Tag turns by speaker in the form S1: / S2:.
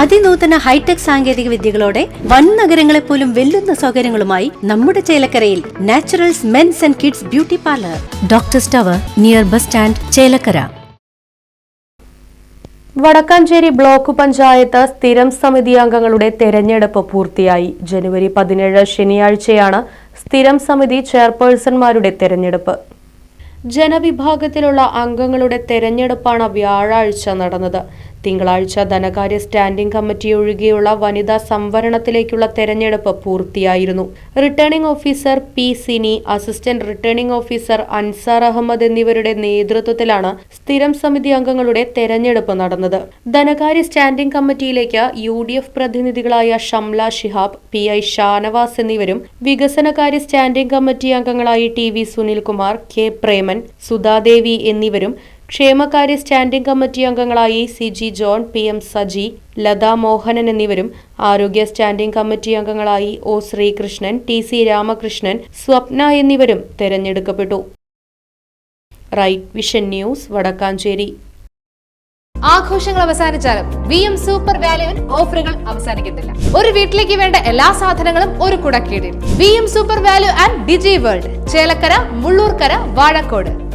S1: അതിനൂതന hi tech സാങ്കേതിക വിദ്യകളോടെ വൻ നഗരങ്ങളെ പോലും വെല്ലുന്ന സൗകര്യങ്ങളുമായി നമ്മുടെ ചേലക്കരയിൽ naturals men's and kids beauty parlour. Doctor സ്റ്റവർ near bus stand Chelakkara.
S2: Vadakkanchery block panchayat സ്ഥിരം സമിതി അംഗങ്ങളുടെ തെരഞ്ഞെടുപ്പ് പൂർത്തിയായി. ജനുവരി പതിനേഴ് ശനിയാഴ്ചയാണ് സ്ഥിരം സമിതി ചെയർപേഴ്സൺമാരുടെ തെരഞ്ഞെടുപ്പ്. ജനവിഭാഗത്തിലുള്ള അംഗങ്ങളുടെ തെരഞ്ഞെടുപ്പാണ് വ്യാഴാഴ്ച നടന്നത്. തിങ്കളാഴ്ച ധനകാര്യ സ്റ്റാൻഡിംഗ് കമ്മിറ്റി ഒഴികെയുള്ള വനിതാ സംവരണത്തിലേക്കുള്ള തെരഞ്ഞെടുപ്പ് പൂർത്തിയായിരുന്നു. Returning officer P Sini assistant returning officer Ansar Ahammed എന്നിവരുടെ നേതൃത്വത്തിലാണ് സ്ഥിരം സമിതി അംഗങ്ങളുടെ തെരഞ്ഞെടുപ്പ് നടന്നത്. ധനകാര്യ സ്റ്റാൻഡിംഗ് കമ്മിറ്റിയിലേക്ക് യു ഡി എഫ് പ്രതിനിധികളായ ഷംല ഷിഹാബ് പി. ഐ. ഷാനവാസ് എന്നിവരും വികസനകാര്യ സ്റ്റാൻഡിംഗ് കമ്മിറ്റി അംഗങ്ങളായി T. V. Sunilkumar K. Preman Sudhadevi എന്നിവരും ക്ഷേമകാര്യ സ്റ്റാൻഡിംഗ് കമ്മിറ്റി അംഗങ്ങളായി C G John P M Saji Latha Mohanan എന്നിവരും ആരോഗ്യ സ്റ്റാൻഡിംഗ് കമ്മിറ്റി അംഗങ്ങളായി O Sreekrishnan T C Ramakrishnan Swapna എന്നിവരും തെരഞ്ഞെടുക്കപ്പെട്ടു. Right vision news Vadakkanchery.
S3: ആഘോഷങ്ങൾ അവസാനിച്ചാലും വി എം സൂപ്പർ വാല്യുവിൽ ഓഫറുകൾ അവസാനിക്കുന്നില്ല ഒരു വീട്ടിലേക്ക് വേണ്ട എല്ലാ സാധനങ്ങളും ഒരു കുടക്കീടിൽ. V M super value and digi world Chelakkara Mullurkara Vazhakode.